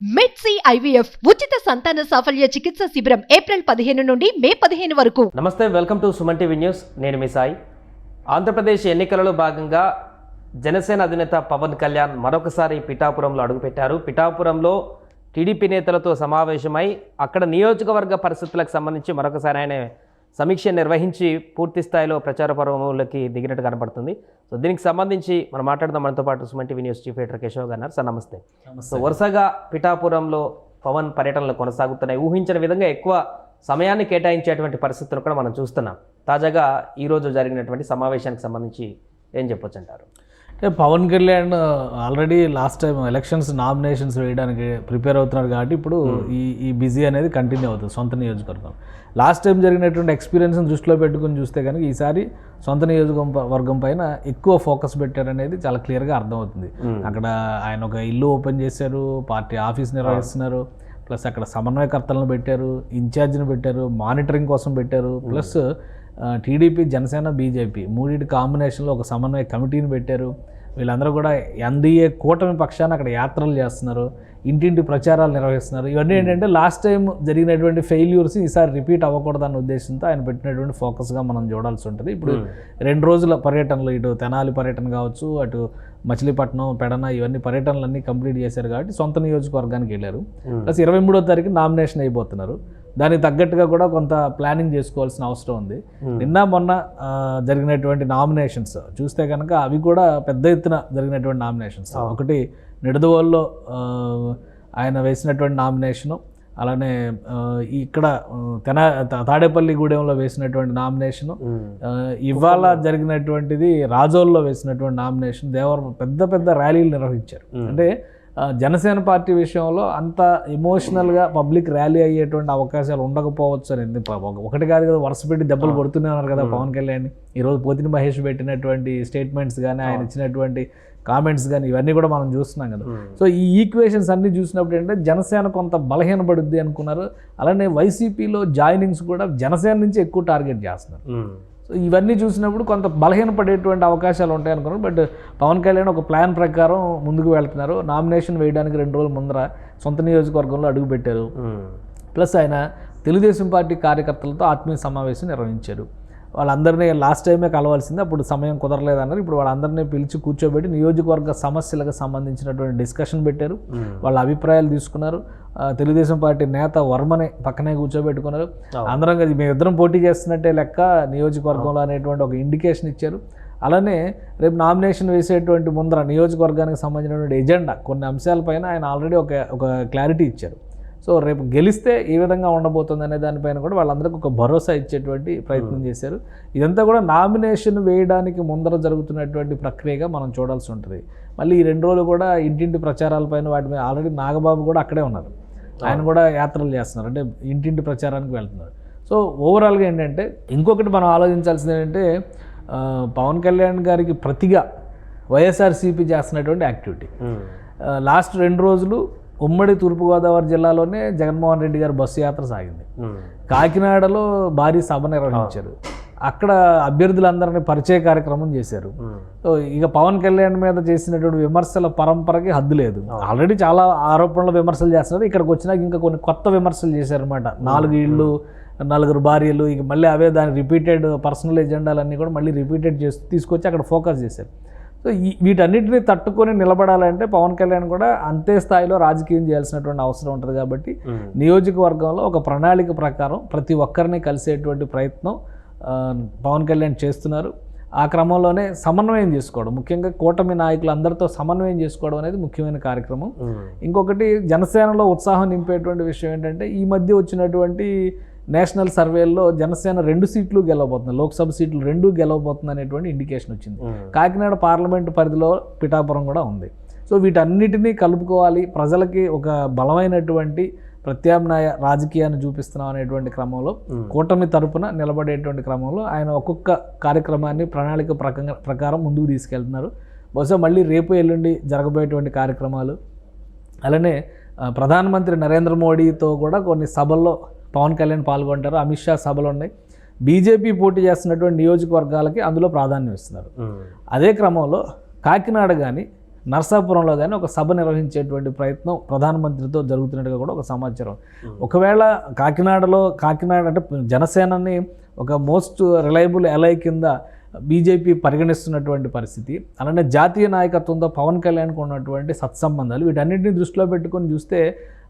మెడ్సీ IVF ఉచిత సంతాన సాఫల్య చికిత్స శిబిరం ఏప్రిల్ పదిహేను నుండి మే పదిహేను వరకు. నమస్తే welcome to Suman TV news. నేను మీ సాయి. ఆంధ్రప్రదేశ్ ఎన్నికలలో భాగంగా జనసేన అధినేత పవన్ కళ్యాణ్ మరొకసారి పిఠాపురంలో అడుగుపెట్టారు. పిఠాపురంలో టీడీపీ నేతలతో సమావేశమై అక్కడ నియోజకవర్గ పరిస్థితులకు సంబంధించి మరొకసారి ఆయన సమీక్ష నిర్వహించి పూర్తి స్థాయిలో ప్రచార పర్వంలోకి దిగినట్టు కనపడుతుంది. సో దీనికి సంబంధించి మనం మాట్లాడదాం. మనతో పాటు Suman TV news chief editor Keshav garu sir నమస్తే. సో వరుసగా పిఠాపురంలో పవన్ పర్యటనలు కొనసాగుతున్నాయి. ఊహించిన విధంగా ఎక్కువ సమయాన్ని కేటాయించేటువంటి పరిస్థితులు కూడా మనం చూస్తున్నాం. తాజాగా ఈరోజు జరిగినటువంటి సమావేశానికి సంబంధించి ఏం చెప్పొచ్చు అంటారు? అంటే Pawan Kalyan already last time elections nominations వేయడానికి ప్రిపేర్ అవుతున్నారు కాబట్టి ఇప్పుడు ఈ ఈ బిజీ అనేది కంటిన్యూ అవుతుంది సొంత నియోజకవర్గం లాస్ట్ టైం జరిగినటువంటి ఎక్స్పీరియన్స్ని దృష్టిలో పెట్టుకుని చూస్తే కనుక ఈసారి సొంత నియోజకవర్గం వర్గం పైన ఎక్కువ ఫోకస్ పెట్టారనేది చాలా క్లియర్గా అర్థమవుతుంది. అక్కడ ఆయన ఒక ఇల్లు ఓపెన్ చేశారు పార్టీ ఆఫీస్ నిర్వహిస్తున్నారు ప్లస్ అక్కడ సమన్వయకర్తలను పెట్టారు ఇన్ఛార్జిని పెట్టారు మానిటరింగ్ కోసం పెట్టారు ప్లస్ టీడీపీ జనసేన బీజేపీ మూడింటి కాంబినేషన్లో ఒక సమన్వయ కమిటీని పెట్టారు. వీళ్ళందరూ కూడా ఎన్డీఏ కూటమి పక్షాన అక్కడ యాత్రలు చేస్తున్నారు ఇంటింటి ప్రచారాలు నిర్వహిస్తున్నారు. ఇవన్నీ ఏంటంటే లాస్ట్ టైం జరిగినటువంటి ఫెయిల్యూర్స్ ఈసారి రిపీట్ అవ్వకూడదన్న ఉద్దేశంతో ఆయన పెట్టినటువంటి ఫోకస్గా మనం చూడాల్సి ఉంటుంది. ఇప్పుడు రెండు రోజుల పర్యటనలు ఇటు తెనాలి పర్యటన కావచ్చు అటు మచిలీపట్నం పెడన ఇవన్నీ పర్యటనలన్నీ కంప్లీట్ చేశారు కాబట్టి సొంత నియోజకవర్గానికి వెళ్ళారు. ప్లస్ ఇరవై మూడో తారీఖు నామినేషన్ అయిపోతున్నారు. దానికి తగ్గట్టుగా కూడా కొంత ప్లానింగ్ చేసుకోవాల్సిన అవసరం ఉంది. నిన్న మొన్న జరిగినటువంటి నామినేషన్స్ చూస్తే కనుక అవి కూడా పెద్ద ఎత్తున జరిగినటువంటి నామినేషన్స్. ఒకటి నిడదవోల్లో ఆయన వేసినటువంటి నామినేషను అలానే ఇక్కడ తెన తాడేపల్లి గూడెంలో వేసినటువంటి నామినేషను ఆ, ఇవాళ జరిగినటువంటిది రాజోల్లో వేసినటువంటి నామినేషన్ దేవరం పెద్ద పెద్ద ర్యాలీలు నిర్వహించారు. అంటే ఆ, జనసేన పార్టీ విషయంలో అంత ఎమోషనల్గా పబ్లిక్ ర్యాలీ అయ్యేటువంటి అవకాశాలు ఉండకపోవచ్చు అని ఒకటి కాదు కదా వరుస పెట్టి దెబ్బలు కొడుతూనే ఉన్నారు కదా పవన్ కళ్యాణ్. ఈరోజు పోతిని మహేష్ పెట్టినటువంటి స్టేట్మెంట్స్ కానీ ఆయన ఇచ్చినటువంటి కామెంట్స్ కానీ ఇవన్నీ కూడా మనం చూస్తున్నాం కదా. సో ఈ ఈక్వేషన్స్ అన్ని చూసినప్పుడు ఏంటంటే జనసేన కొంత బలహీనపడుద్ది అనుకున్నారు. అలానే వైసీపీలో జాయినింగ్స్ కూడా జనసేన నుంచి ఎక్కువ టార్గెట్ చేస్తున్నారు. సో ఇవన్నీ చూసినప్పుడు కొంత బలహీనపడేటువంటి అవకాశాలు ఉంటాయి అనుకున్నారు బట్ పవన్ కళ్యాణ్ ఒక ప్లాన్ ప్రకారం ముందుకు వెళ్తున్నారు. నామినేషన్ వేయడానికి రెండు రోజుల ముందర సొంత నియోజకవర్గంలో అడుగుపెట్టారు ప్లస్ ఆయన తెలుగుదేశం పార్టీ కార్యకర్తలతో ఆత్మీయ సమావేశం నిర్వహించారు. వాళ్ళందరినీ లాస్ట్ టైమే కలవాల్సింది అప్పుడు సమయం కుదరలేదన్నారు ఇప్పుడు వాళ్ళందరినీ పిలిచి కూర్చోబెట్టి నియోజకవర్గ సమస్యలకు సంబంధించినటువంటి డిస్కషన్ పెట్టారు. వాళ్ళ అభిప్రాయాలు తీసుకున్నారు. తెలుగుదేశం పార్టీ నేత వర్మనే పక్కనే కూర్చోబెట్టుకున్నారు. అందరం కలిసి మేమిద్దరం పోటీ చేస్తున్నట్టే లెక్క నియోజకవర్గంలో అనేటువంటి ఒక ఇండికేషన్ ఇచ్చారు. అలానే రేపు నామినేషన్ వేసేటువంటి ముందర నియోజకవర్గానికి సంబంధించినటువంటి ఎజెండా కొన్ని అంశాలపైన ఆయన ఆల్రెడీ ఒక ఒక క్లారిటీ ఇచ్చారు. సో రేపు గెలిస్తే ఏ విధంగా ఉండబోతుంది అనే దానిపైన కూడా వాళ్ళందరికీ ఒక భరోసా ఇచ్చేటువంటి ప్రయత్నం చేశారు. ఇదంతా కూడా నామినేషన్ వేయడానికి ముందర జరుగుతున్నటువంటి ప్రక్రియగా మనం చూడాల్సి ఉంటుంది. మళ్ళీ ఈ రెండు రోజులు కూడా ఇంటింటి ప్రచారాలపైన వాటి మీద ఆల్రెడీ నాగబాబు కూడా అక్కడే ఉన్నారు. ఆయన కూడా యాత్రలు చేస్తున్నారు. అంటే ఇంటింటి ప్రచారానికి వెళ్తున్నారు. సో ఓవరాల్గా ఏంటంటే ఇంకొకటి మనం ఆలోచించాల్సింది ఏంటంటే పవన్ కళ్యాణ్ గారికి ప్రతిగా వైఎస్ఆర్సీపీ చేస్తున్నటువంటి యాక్టివిటీ. ఆ, లాస్ట్ రెండు రోజులు ఉమ్మడి తూర్పుగోదావరి జిల్లాలోనే జగన్మోహన్ రెడ్డి గారి బస్సు యాత్ర సాగింది. కాకినాడలో భారీ సభ నిర్వహించారు. అక్కడ అభ్యర్థులందరినీ పరిచయ కార్యక్రమం చేశారు. ఇక పవన్ కళ్యాణ్ మీద చేసినటువంటి విమర్శల పరంపరకి హద్దు లేదు. ఆల్రెడీ చాలా ఆరోపణలు విమర్శలు చేస్తున్నారు. ఇక్కడికి వచ్చినాక ఇంకా కొన్ని కొత్త విమర్శలు చేశారనమాట నాలుగు ఇళ్ళు నలుగురు భార్యలు ఇక మళ్ళీ అవే దాని రిపీటెడ్ పర్సనల్ ఎజెండాలన్నీ కూడా మళ్ళీ రిపీటెడ్ చేసి తీసుకొచ్చి అక్కడ ఫోకస్ చేశారు. సో ఈ వీటన్నిటిని తట్టుకొని నిలబడాలంటే పవన్ కళ్యాణ్ కూడా అంతే స్థాయిలో రాజకీయం చేయాల్సినటువంటి అవసరం ఉంటుంది కాబట్టి నియోజకవర్గంలో ఒక ప్రణాళిక ప్రకారం ప్రతి ఒక్కరిని కలిసేటువంటి ప్రయత్నం పవన్ కళ్యాణ్ చేస్తున్నారు. ఆ క్రమంలోనే సమన్వయం చేసుకోవడం ముఖ్యంగా కూటమి నాయకులు అందరితో సమన్వయం చేసుకోవడం అనేది ముఖ్యమైన కార్యక్రమం. ఇంకొకటి జనసేనలో ఉత్సాహం నింపేటువంటి విషయం ఏంటంటే ఈ మధ్య వచ్చినటువంటి నేషనల్ సర్వేల్లో జనసేన రెండు సీట్లు గెలవబోతుంది లోక్సభ సీట్లు రెండు గెలవబోతుంది అనేటువంటి ఇండికేషన్ వచ్చింది. కాకినాడ పార్లమెంటు పరిధిలో పిఠాపురం కూడా ఉంది. సో వీటన్నిటినీ కలుపుకోవాలి ప్రజలకి ఒక బలమైనటువంటి ప్రత్యామ్నాయ రాజకీయాన్ని చూపిస్తున్నాం అనేటువంటి క్రమంలో కూటమి తరపున నిలబడేటువంటి క్రమంలో ఆయన ఒక్కొక్క కార్యక్రమాన్ని ప్రణాళిక ప్రకారం ముందుకు తీసుకెళ్తున్నారు. బహుశా మళ్ళీ రేపు ఎల్లుండి జరగబోయేటువంటి కార్యక్రమాలు. అలానే ప్రధానమంత్రి నరేంద్ర మోడీతో కూడా కొన్ని సభల్లో పవన్ కళ్యాణ్ పాల్గొంటారు అమిత్ షా సభలు ఉన్నాయి. బీజేపీ పోటీ చేస్తున్నటువంటి నియోజకవర్గాలకి అందులో ప్రాధాన్యం ఇస్తున్నారు. అదే క్రమంలో కాకినాడ కానీ నర్సాపురంలో కానీ ఒక సభ నిర్వహించేటువంటి ప్రయత్నం ప్రధానమంత్రితో జరుగుతున్నట్టుగా కూడా ఒక సమాచారం. ఒకవేళ కాకినాడలో కాకినాడ అంటే జనసేనని ఒక మోస్ట్ రిలయబుల్ ఎలై కింద బీజేపీ పరిగణిస్తున్నటువంటి పరిస్థితి అలానే జాతీయ నాయకత్వంతో పవన్ కళ్యాణ్కి ఉన్నటువంటి సత్సంబంధాలు వీటన్నిటిని దృష్టిలో పెట్టుకొని చూస్తే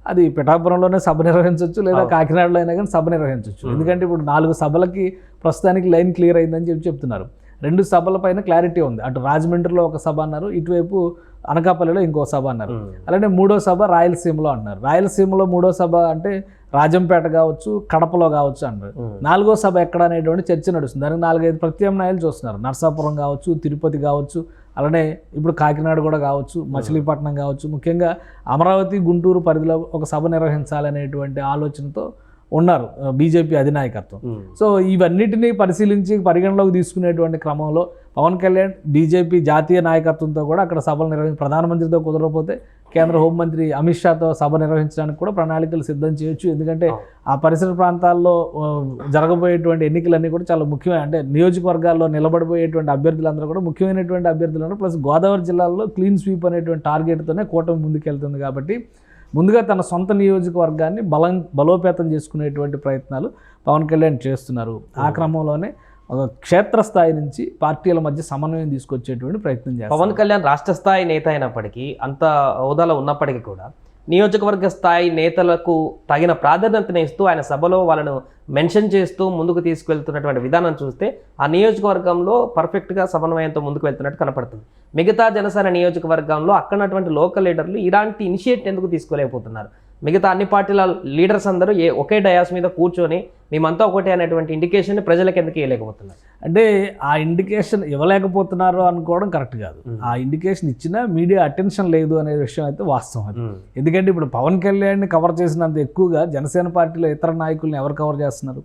అది పిఠాపురంలోనే సభ నిర్వహించవచ్చు లేదా కాకినాడలో అయినా కానీ సభ నిర్వహించవచ్చు ఎందుకంటే ఇప్పుడు నాలుగు సభలకి ప్రస్తుతానికి లైన్ క్లియర్ అయిందని చెప్పి చెప్తున్నారు. రెండు సభలపైన క్లారిటీ ఉంది. అటు రాజమండ్రిలో ఒక సభ అన్నారు ఇటువైపు అనకాపల్లిలో ఇంకో సభ అన్నారు. అలానే మూడో సభ రాయలసీమలో అంటున్నారు రాయలసీమలో మూడో సభ అంటే రాజంపేట కావచ్చు కడపలో కావచ్చు అన్నారు. నాలుగో సభ ఎక్కడ అనేటువంటి చర్చ నడుస్తుంది. దానికి నాలుగైదు ప్రత్యామ్నాయాలు చూస్తున్నారు. నర్సాపురం కావచ్చు తిరుపతి కావచ్చు అలానే ఇప్పుడు కాకినాడ కూడా కావచ్చు మచిలీపట్నం కావచ్చు ముఖ్యంగా అమరావతి గుంటూరు పరిధిలో ఒక సభ నిర్వహించాలనేటువంటి ఆలోచనతో ఉన్నారు బీజేపీ అధినాయకత్వం. సో ఇవన్నిటినీ పరిశీలించి పరిగణలోకి తీసుకునేటువంటి క్రమంలో పవన్ కళ్యాణ్ బీజేపీ జాతీయ నాయకత్వంతో కూడా అక్కడ సభలు నిర్వహించి ప్రధానమంత్రితో కుదరకపోతే కేంద్ర హోంమంత్రి అమిత్ షాతో సభ నిర్వహించడానికి కూడా ప్రణాళికలు సిద్ధం చేయొచ్చు. ఎందుకంటే ఆ పరిసర ప్రాంతాల్లో జరగబోయేటువంటి ఎన్నికలన్నీ కూడా చాలా ముఖ్యమైన అంటే నియోజకవర్గాల్లో నిలబడిపోయేటువంటి అభ్యర్థులందరూ కూడా ముఖ్యమైనటువంటి అభ్యర్థులు ప్లస్ గోదావరి జిల్లాలో క్లీన్ స్వీప్ అనేటువంటి టార్గెట్తోనే కూటమి ముందుకెళ్తుంది కాబట్టి ముందుగా తన సొంత నియోజకవర్గాన్ని బలం బలోపేతం చేసుకునేటువంటి ప్రయత్నాలు పవన్ కళ్యాణ్ చేస్తున్నారు. ఆ క్రమంలోనే ఒక క్షేత్రస్థాయి నుంచి పార్టీల మధ్య సమన్వయం తీసుకొచ్చేటువంటి ప్రయత్నం చేస్తారు పవన్ కళ్యాణ్ రాష్ట్ర స్థాయి నేత అయినప్పటికీ అంత హోదాలో ఉన్నప్పటికీ కూడా నియోజకవర్గ స్థాయి నేతలకు తగిన ప్రాధాన్యతను ఇస్తూ ఆయన సభలో వాళ్ళను మెన్షన్ చేస్తూ ముందుకు తీసుకెళ్తున్నటువంటి విధానం చూస్తే ఆ నియోజకవర్గంలో పర్ఫెక్ట్గా సమన్వయంతో ముందుకు వెళ్తున్నట్టు కనపడుతుంది. మిగతా జనసేన నియోజకవర్గంలో అక్కడటువంటి లోకల్ లీడర్లు ఇలాంటి ఇనిషియేట్ ఎందుకు తీసుకోలేకపోతున్నారు? మిగతా అన్ని పార్టీల లీడర్స్ అందరూ ఏ ఒకే డయాస్ మీద కూర్చొని మేమంతా ఒకటే అనేటువంటి ఇండికేషన్ ప్రజలకు ఎందుకు ఇవ్వలేకపోతున్నారు అంటే ఆ ఇండికేషన్ ఇవ్వలేకపోతున్నారు అనుకోవడం కరెక్ట్ కాదు. ఆ ఇండికేషన్ ఇచ్చినా మీడియా అటెన్షన్ లేదు అనే విషయం అయితే వాస్తవం అది. ఎందుకంటే ఇప్పుడు పవన్ కళ్యాణ్ని కవర్ చేసినంత ఎక్కువగా జనసేన పార్టీలో ఇతర నాయకుల్ని ఎవరు కవర్ చేస్తున్నారు?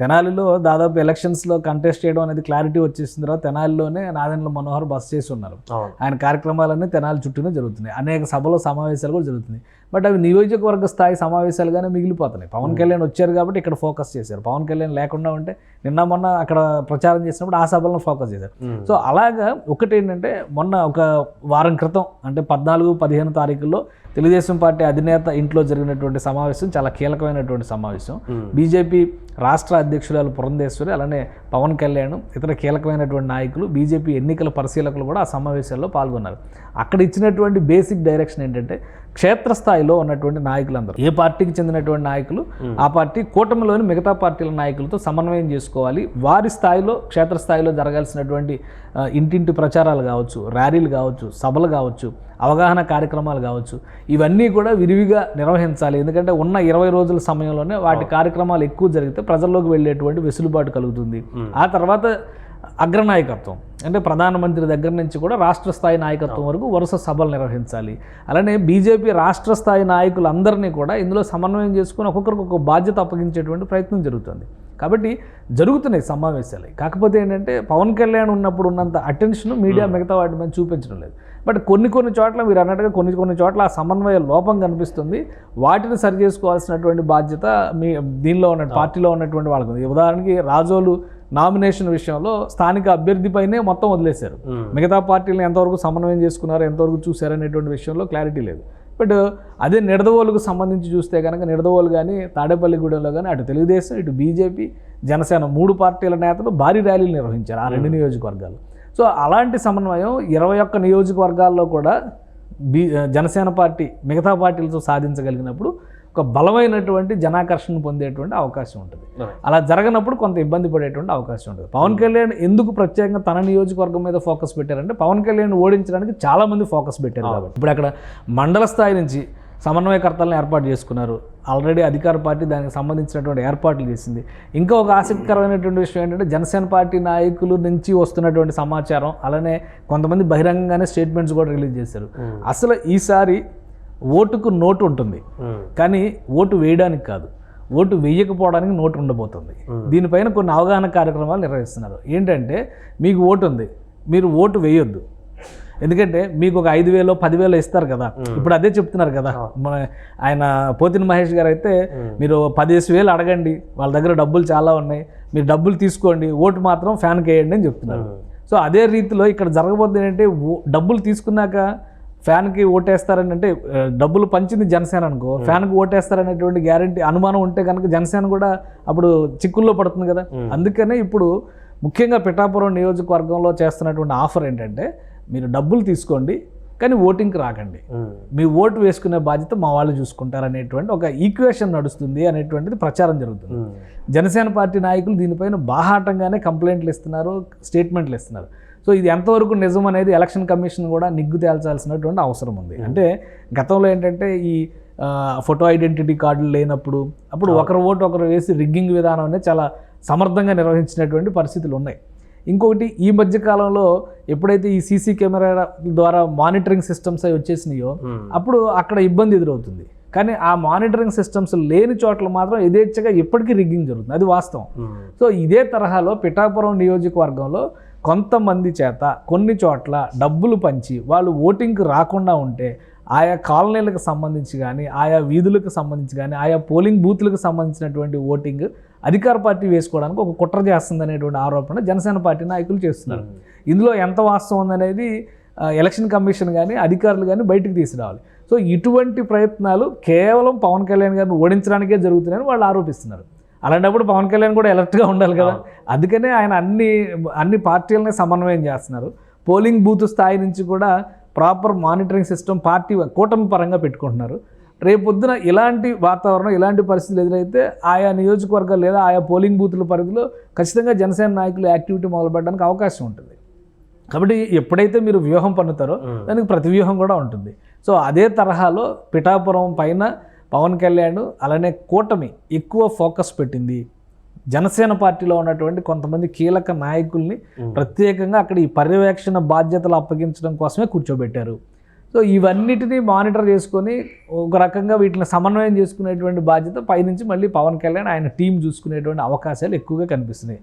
తెనాలిలో దాదాపు ఎలక్షన్స్లో కంటెస్ట్ చేయడం అనేది క్లారిటీ వచ్చేసిన తర్వాత తెనాలిలోనే నాదెండ్ల మనోహర్ బస్ చేసి ఉన్నారు. ఆయన కార్యక్రమాలన్నీ తెనాలి చుట్టూనే జరుగుతున్నాయి. అనేక సభలో సమావేశాలు కూడా జరుగుతున్నాయి. బట్ అవి నియోజకవర్గ స్థాయి సమావేశాలుగానే మిగిలిపోతున్నాయి. పవన్ కళ్యాణ్ వచ్చారు కాబట్టి ఇక్కడ ఫోకస్ చేశారు. పవన్ కళ్యాణ్ లేకుండా ఉంటే నిన్న మొన్న అక్కడ ప్రచారం చేసినప్పుడు ఆ సభలను ఫోకస్ చేశారు. సో అలాగా ఒకటి ఏంటంటే మొన్న ఒక వారం క్రితం అంటే పద్నాలుగు పదిహేను తారీఖుల్లో తెలుగుదేశం పార్టీ అధినేత ఇంట్లో జరిగినటువంటి సమావేశం చాలా కీలకమైనటువంటి సమావేశం. బీజేపీ రాష్ట్ర అధ్యక్షురాలు పురంధేశ్వరి అలానే పవన్ కళ్యాణ్ ఇతర కీలకమైనటువంటి నాయకులు బీజేపీ ఎన్నికల పరిశీలకులు కూడా ఆ సమావేశాల్లో పాల్గొన్నారు. అక్కడ ఇచ్చినటువంటి బేసిక్ డైరెక్షన్ ఏంటంటే క్షేత్రస్థాయిలో ఉన్నటువంటి నాయకులందరూ ఏ పార్టీకి చెందినటువంటి నాయకులు ఆ పార్టీ కూటమిలోని మిగతా పార్టీల నాయకులతో సమన్వయం చేసుకోవాలి. వారి స్థాయిలో క్షేత్రస్థాయిలో జరగాల్సినటువంటి ఇంటింటి ప్రచారాలు కావచ్చు ర్యాలీలు కావచ్చు సభలు కావచ్చు అవగాహన కార్యక్రమాలు కావచ్చు. ఇవన్నీ కూడా విరివిగా నిర్వహించాలి. ఎందుకంటే ఉన్న ఇరవై రోజుల సమయంలోనే వాటి కార్యక్రమాలు ఎక్కువ జరిగితే ప్రజల్లోకి వెళ్ళేటువంటి వెసులుబాటు కలుగుతుంది. ఆ తర్వాత అగ్రనాయకత్వం. అంటే ప్రధానమంత్రి దగ్గర నుంచి కూడా రాష్ట్ర స్థాయి నాయకత్వం వరకు వరుస సభలు నిర్వహించాలి. అలానే బీజేపీ రాష్ట్ర స్థాయి నాయకులందరినీ కూడా ఇందులో సమన్వయం చేసుకుని ఒక్కొక్కరికి ఒక బాధ్యత అప్పగించేటువంటి ప్రయత్నం జరుగుతుంది. కాబట్టి జరుగుతున్నాయి సమావేశాలు. కాకపోతే ఏంటంటే పవన్ కళ్యాణ్ ఉన్నప్పుడు ఉన్నంత అటెన్షన్ మీడియా మిగతా వాటి మీద చూపించడం లేదు. బట్ కొన్ని కొన్ని చోట్ల మీరు అన్నట్టుగా కొన్ని కొన్ని చోట్ల ఆ సమన్వయ లోపం కనిపిస్తుంది. వాటిని సరి చేసుకోవాల్సినటువంటి బాధ్యత మీ దీనిలో ఉన్న పార్టీలో ఉన్నటువంటి వాళ్ళకు ఉంది. ఉదాహరణకి రాజోలు నామినేషన్ విషయంలో స్థానిక అభ్యర్థిపైనే మొత్తం వదిలేశారు. మిగతా పార్టీలను ఎంతవరకు సమన్వయం చేసుకున్నారు ఎంతవరకు చూశారు అనేటువంటి విషయంలో క్లారిటీ లేదు. బట్ అదే నిడదవోలుకు సంబంధించి చూస్తే కనుక నిడదవోలు కానీ తాడేపల్లిగూడెంలో కానీ అటు తెలుగుదేశం ఇటు బీజేపీ జనసేన మూడు పార్టీల నేతలు భారీ ర్యాలీలు నిర్వహించారు ఆ రెండు నియోజకవర్గాలు సో అలాంటి సమన్వయం ఇరవై ఒక్క నియోజకవర్గాల్లో కూడా బీ జనసేన పార్టీ మిగతా పార్టీలతో సాధించగలిగినప్పుడు ఒక బలమైనటువంటి జనాకర్షణ పొందేటువంటి అవకాశం ఉంటుంది. అలా జరగనప్పుడు కొంత ఇబ్బంది పడేటువంటి అవకాశం ఉంటుంది. పవన్ కళ్యాణ్ ఎందుకు ప్రత్యేకంగా తన నియోజకవర్గం మీద ఫోకస్ పెట్టారంటే పవన్ కళ్యాణ్ ఓడించడానికి చాలా మంది ఫోకస్ పెట్టారు కాబట్టి. ఇప్పుడు అక్కడ మండల స్థాయి నుంచి సమన్వయకర్తలను ఏర్పాటు చేసుకున్నారు. ఆల్రెడీ అధికార పార్టీ దానికి సంబంధించినటువంటి ఏర్పాట్లు చేసింది. ఇంకా ఒక ఆసక్తికరమైనటువంటి విషయం ఏంటంటే జనసేన పార్టీ నాయకుల నుంచి వస్తున్నటువంటి సమాచారం అలానే కొంతమంది బహిరంగంగానే స్టేట్మెంట్స్ కూడా రిలీజ్ చేశారు. అసలు ఈసారి ఓటుకు నోటు ఉంటుంది. కానీ ఓటు వేయడానికి కాదు. ఓటు వేయకపోవడానికి నోటు ఉండబోతుంది. దీనిపైన కొన్ని అవగాహన కార్యక్రమాలు నిర్వహిస్తున్నారు. ఏంటంటే మీకు ఓటు ఉంది. మీరు ఓటు వేయొద్దు. ఎందుకంటే మీకు ఒక ఐదు వేలు పదివేలు ఇస్తారు కదా. ఇప్పుడు అదే చెప్తున్నారు కదా. మన ఆయన పోతిన మహేష్ గారు అయితే మీరు పదిహేను వేలు అడగండి. వాళ్ళ దగ్గర డబ్బులు చాలా ఉన్నాయి. మీరు డబ్బులు తీసుకోండి. ఓటు మాత్రం ఫ్యాన్కి వేయండి అని చెప్తున్నారు. సో అదే రీతిలో ఇక్కడ జరగబోతుంది ఏంటంటే డబ్బులు తీసుకున్నాక ఫ్యాన్కి ఓటేస్తారని అంటే డబ్బులు పంచింది జనసేన అనుకో. ఫ్యాన్కి ఓటేస్తారనేటువంటి గ్యారంటీ అనుమానం ఉంటే కనుక జనసేన కూడా అప్పుడు చిక్కుల్లో పడుతుంది కదా. అందుకనే ఇప్పుడు ముఖ్యంగా పిఠాపురం నియోజకవర్గంలో చేస్తున్నటువంటి ఆఫర్ ఏంటంటే మీరు డబ్బులు తీసుకోండి కానీ ఓటింగ్కి రాకండి. మీ ఓటు వేసుకునే బాధ్యత మా వాళ్ళు చూసుకుంటారు అనేటువంటి ఒక ఈక్వేషన్ నడుస్తుంది అనేటువంటిది ప్రచారం జరుగుతుంది. జనసేన పార్టీ నాయకులు దీనిపైన బాహాటంగానే కంప్లైంట్లు ఇస్తున్నారు స్టేట్మెంట్లు ఇస్తున్నారు. సో ఇది ఎంతవరకు నిజం అనేది ఎలక్షన్ కమిషన్ కూడా నిగ్గు తేల్చాల్సినటువంటి అవసరం ఉంది. అంటే గతంలో ఏంటంటే ఈ ఫోటో ఐడెంటిటీ కార్డులు లేనప్పుడు అప్పుడు ఒకరు ఓటు ఒకరు వేసి రిగ్గింగ్ విధానం అనేది చాలా సమర్థంగా నిర్వహించినటువంటి పరిస్థితులు ఉన్నాయి. ఇంకొకటి ఈ మధ్య కాలంలో ఎప్పుడైతే ఈ సీసీ కెమెరా ద్వారా మానిటరింగ్ సిస్టమ్స్ అవి వచ్చేసినాయో. అప్పుడు అక్కడ ఇబ్బంది ఎదురవుతుంది. కానీ ఆ మానిటరింగ్ సిస్టమ్స్ లేని చోట్ల మాత్రం యథేచ్ఛగా ఇప్పటికీ రిగ్గింగ్ జరుగుతుంది. అది వాస్తవం. సో ఇదే తరహాలో పిఠాపురం నియోజకవర్గంలో కొంతమంది చేత కొన్ని చోట్ల డబ్బులు పంచి వాళ్ళు ఓటింగ్కి రాకుండా ఉంటే ఆయా కాలనీలకు సంబంధించి కానీ ఆయా వీధులకు సంబంధించి కానీ ఆయా పోలింగ్ బూత్లకు సంబంధించినటువంటి ఓటింగ్ అధికార పార్టీ వేసుకోవడానికి ఒక కుట్ర చేస్తుంది అనేటువంటి ఆరోపణ జనసేన పార్టీ నాయకులు చేస్తున్నారు. ఇందులో ఎంత వాస్తవం ఉందనేది ఎలక్షన్ కమిషన్ కానీ అధికారులు కానీ బయటకు తీసుకురావాలి. సో ఇటువంటి ప్రయత్నాలు కేవలం పవన్ కళ్యాణ్ గారిని ఓడించడానికే జరుగుతున్నాయని వాళ్ళు ఆరోపిస్తున్నారు. అలాంటప్పుడు పవన్ కళ్యాణ్ కూడా అలర్ట్గా ఉండాలి కదా. అందుకనే ఆయన అన్ని అన్ని పార్టీలని సమన్వయం చేస్తున్నారు. పోలింగ్ బూత్ స్థాయి నుంచి కూడా ప్రాపర్ మానిటరింగ్ సిస్టమ్ పార్టీ కూటమి పరంగా పెట్టుకుంటున్నారు. రేపొద్దున ఇలాంటి వాతావరణం ఇలాంటి పరిస్థితులు ఎదురైతే ఆయా నియోజకవర్గాలు లేదా ఆయా పోలింగ్ బూతుల పరిధిలో ఖచ్చితంగా జనసేన నాయకులు యాక్టివిటీ మొదలుపెట్టడానికి అవకాశం ఉంటుంది. కాబట్టి ఎప్పుడైతే మీరు వ్యూహం పన్నుతారో దానికి ప్రతి వ్యూహం కూడా ఉంటుంది. సో అదే తరహాలో పిఠాపురం పైన పవన్ కళ్యాణ్ అలానే కూటమి ఎక్కువ ఫోకస్ పెట్టింది. జనసేన పార్టీలో ఉన్నటువంటి కొంతమంది కీలక నాయకుల్ని ప్రత్యేకంగా అక్కడ ఈ పర్యవేక్షణ బాధ్యతలు అప్పగించడం కోసమే కూర్చోబెట్టారు. సో ఇవన్నిటినీ మానిటర్ చేసుకొని ఒక రకంగా వీటిని సమన్వయం చేసుకునేటువంటి బాధ్యత పైనుంచి మళ్ళీ పవన్ కళ్యాణ్ ఆయన టీం చూసుకునేటువంటి అవకాశాలు ఎక్కువగా కనిపిస్తున్నాయి.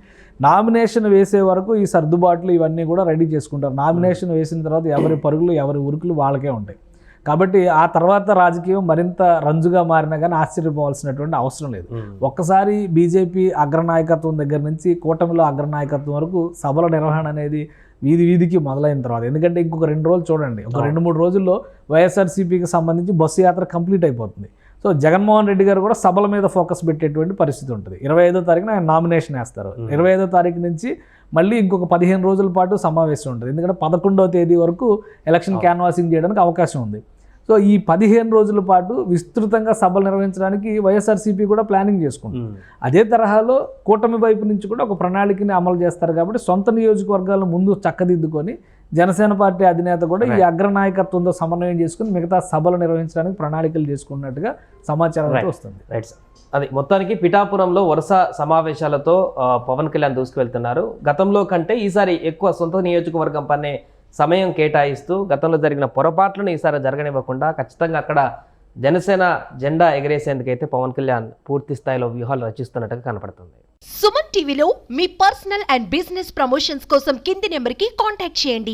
నామినేషన్ వేసే వరకు ఈ సర్దుబాట్లు ఇవన్నీ కూడా రెడీ చేసుకుంటారు. నామినేషన్ వేసిన తర్వాత ఎవరి పరుగులు ఎవరి ఉరుకులు వాళ్ళకే ఉంటాయి. కాబట్టి ఆ తర్వాత రాజకీయం మరింత రంజుగా మారినా కానీ ఆశ్చర్యపోవాల్సినటువంటి అవసరం లేదు. ఒక్కసారి బీజేపీ అగ్రనాయకత్వం దగ్గర నుంచి కూటమిలో అగ్రనాయకత్వం వరకు సభల నిర్వహణ అనేది వీధి వీధికి మొదలైన తర్వాత ఎందుకంటే ఇంకొక రెండు రోజులు చూడండి ఒక రెండు మూడు రోజుల్లో వైఎస్ఆర్సీపీకి సంబంధించి బస్సు యాత్ర కంప్లీట్ అయిపోతుంది. సో జగన్మోహన్ రెడ్డి గారు కూడా సభల మీద ఫోకస్ పెట్టేటువంటి పరిస్థితి ఉంటుంది. ఇరవై ఐదో తారీఖున ఆయన నామినేషన్ వేస్తారు. ఇరవై ఐదో తారీఖు నుంచి మళ్ళీ ఇంకొక పదిహేను రోజుల పాటు సమావేశం ఉంటుంది. ఎందుకంటే పదకొండవ తేదీ వరకు ఎలక్షన్ క్యాన్వాసింగ్ చేయడానికి అవకాశం ఉంది. సో ఈ పదిహేను రోజుల పాటు విస్తృతంగా సభలు నిర్వహించడానికి వైఎస్ఆర్సీపీ కూడా ప్లానింగ్ చేసుకుంటుంది అదే తరహాలో కూటమి వైపు నుంచి కూడా ఒక ప్రణాళికని అమలు చేస్తారు కాబట్టి సొంత నియోజకవర్గాలను ముందు చక్కదిద్దుకొని జనసేన పార్టీ అధినేత కూడా ఈ అగ్రనాయకత్వంతో సమన్వయం చేసుకుని మిగతా సభలు నిర్వహించడానికి ప్రణాళికలు చేసుకున్నట్టుగా సమాచారం వస్తుంది. రైట్ సార్ అది మొత్తానికి పిఠాపురంలో వరుస సమావేశాలతో పవన్ కళ్యాణ్ దూసుకువెళ్తున్నారు. గతంలో కంటే ఈసారి ఎక్కువ సొంత నియోజకవర్గం పనే సమయం కేటాయిస్తూ గతంలో జరిగిన పొరపాట్లను ఈసారి జరగనివ్వకుండా ఖచ్చితంగా అక్కడ జనసేన జెండా ఎగరేసేందుకైతే పవన్ కళ్యాణ్ పూర్తి స్థాయిలో వ్యూహాలు రచిస్తున్నట్టుగా కనపడుతుంది. సుమన్ టీవీలో మీ పర్సనల్ అండ్ బిజినెస్ ప్రమోషన్స్ కోసం కింది నెంబర్కి కాంటాక్ట్ చేయండి.